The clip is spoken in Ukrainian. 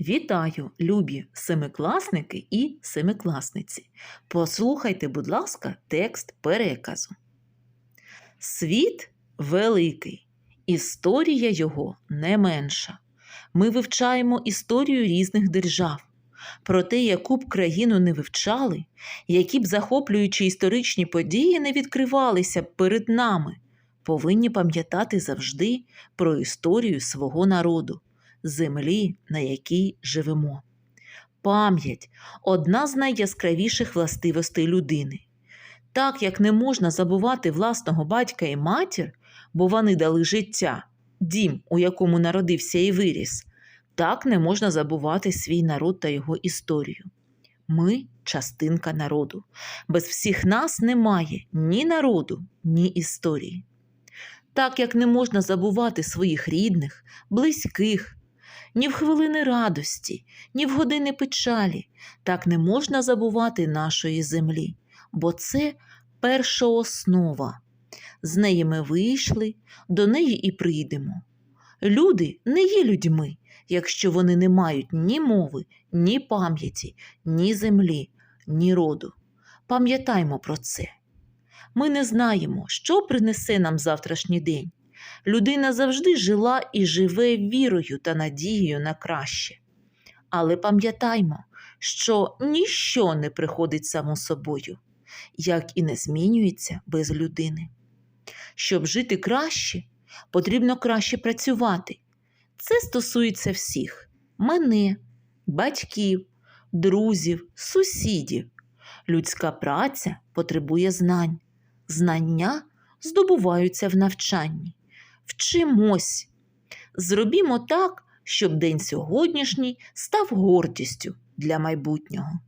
Вітаю, любі семикласники і семикласниці. Послухайте, будь ласка, текст переказу. Світ великий, історія його не менша. Ми вивчаємо історію різних держав. Про те, яку б країну не вивчали, які б захоплюючі історичні події не відкривалися б перед нами, повинні пам'ятати завжди про історію свого народу, землі, на якій живемо. Пам'ять одна з найяскравіших властивостей людини. Так як не можна забувати власного батька і матір, бо вони дали життя, дім, у якому народився і виріс, так не можна забувати свій народ та його історію. Ми частинка народу. Без всіх нас немає ні народу, ні історії. Так як не можна забувати своїх рідних, близьких, ні в хвилини радості, ні в години печалі, так не можна забувати нашої землі, бо це перша основа. З неї ми вийшли, до неї і прийдемо. Люди не є людьми, якщо вони не мають ні мови, ні пам'яті, ні землі, ні роду. Пам'ятаймо про це. Ми не знаємо, що принесе нам завтрашній день. Людина завжди жила і живе вірою та надією на краще. Але пам'ятаймо, що ніщо не приходить само собою, як і не змінюється без людини. Щоб жити краще, потрібно краще працювати. Це стосується всіх мене, батьків, друзів, сусідів. Людська праця потребує знань. Знання здобуваються в навчанні. Вчимось. Зробімо так, щоб день сьогоднішній став гордістю для майбутнього.